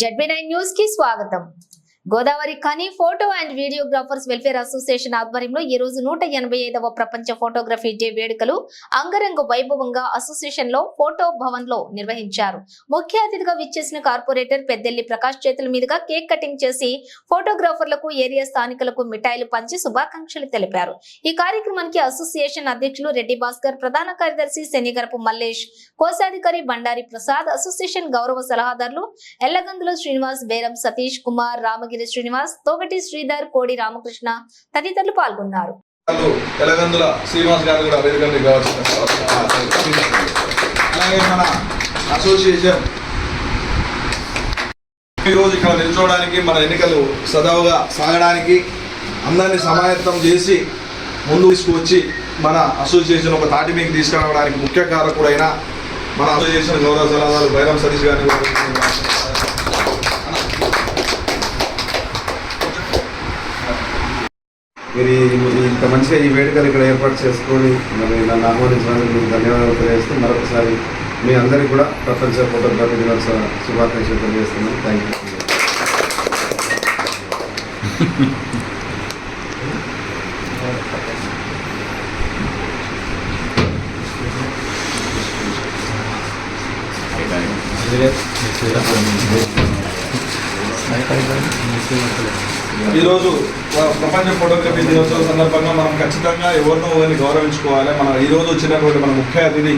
ZB nine news కి స్వాగతం Godavarikhani photo and videographers welfare association ఆధ్వర్యంలో ఈ రోజు నూట ఎనభై ఐదవ ప్రపంచ ఫోటోగ్రఫీ డే వేడుకలు అంగరంగ వైభవంగా అసోసియేషన్లో ఫోటో భవన్లో నిర్వహించారు. ముఖ్య అతిథిగా విచ్చేసిన కార్పొరేటర్ పెద్దెల్లి ప్రకాష్ చేతుల మీదుగా కేక్ కటింగ్ చేసి ఫోటోగ్రాఫర్లకు ఏరియా స్థానికులకు మిఠాయిలు పంచి శుభాకాంక్షలు తెలిపారు. ఈ కార్యక్రమానికి అసోసియేషన్ అధ్యక్షులు రెడ్డి భాస్కర్ ప్రధాన కార్యదర్శి శనిగరపు మల్లేష్ కోశాధికారి బండారి ప్రసాద్ అసోసియేషన్ గౌరవ సలహాదారులు ఎల్లగందుల శ్రీనివాస్ బేరం సతీష్ కుమార్ రామగిరి శ్రీనివాస్ తోగటి శ్రీధర్ కోడి రామకృష్ణ తదితరులు పాల్గొన్నారు. వాళ్ళు శ్రీనివాస్ గారు కూడా అలాగే మన అసోసియేషన్ ఈరోజు ఇక్కడ నిల్చోవడానికి మన ఎన్నికలు సదావుగా సాగడానికి అందరినీ సమాయత్తం చేసి ముందు తీసుకువచ్చి మన అసోసియేషన్ ఒక తాటి మీకు తీసుకురావడానికి ముఖ్య కారకుడైన మన అసోసియేషన్ గౌరవ సలహాదారు బైరం సతీష్ గారిని మీరు ఇంత మంచిగా ఈ వేడుకలు ఇక్కడ ఏర్పాటు చేసుకొని మరి నన్ను ఆహ్వానించినందుకు మీకు ధన్యవాదాలు తెలియజేస్తూ మరొకసారి మీ అందరికీ కూడా ప్రపంచ ఫోటోగ్రఫీ దినోత్సవ శుభాకాంక్షలు తెలియజేస్తున్నాను. థ్యాంక్ యూ ఈరోజు ప్ర- ప్రపంచ ఫోటోగ్రఫీ దినోత్సవం సందర్భంగా మనం ఖచ్చితంగా ఎవరినో ఒకరిని గౌరవించుకోవాలి. మన ఈరోజు వచ్చినటువంటి మన ముఖ్య అతిథి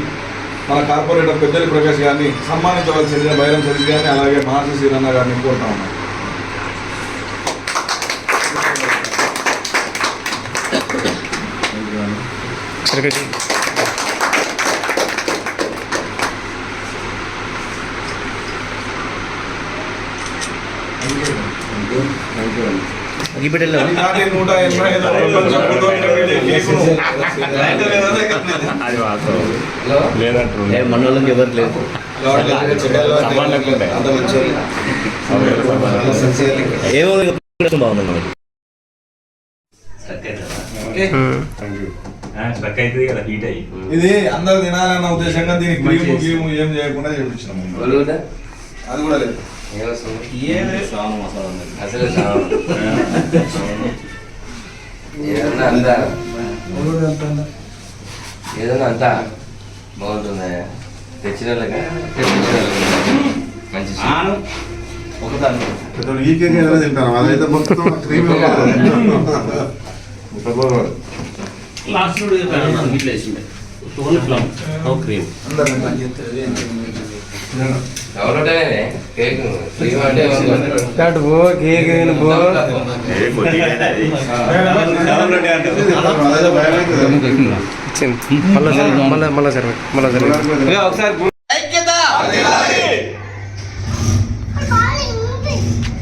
మన కార్పొరేటర్ పెద్దలి ప్రకాష్ గారిని సన్మానించవలసిందిగా బైరం సతీష్ గారిని అలాగే మహర్షి శ్రీరన్న గారిని కోరుతా ఉన్నాం. నూట ఎనభై అది వాస్తవం లేదంటారు మనోళ్ళకి ఎవరు లేదు ఏమో బాగుంది మనకి. ఇది అందరు తినాలన్న ఉద్దేశంగా దీనికి క్రీము ఏం చేయకుండా చేపించినాము అది కూడా లేదు. అసలు ఏదన్నా అంతా? ఏదన్నా అంతా? బాగుంటుందా? తెచ్చిన వాళ్ళకా తెచ్చిన వాళ్ళకా? మంచి ఈ కేక్ ఏదైనా తింటాను అదైతే మొత్తం క్రీమ్ లాస్ట్ నుండి ఇట్లా వేసిండే కేక్ ఏ కొద్దిగా అది అదైతే భయం అవుతుంది ఒకసారి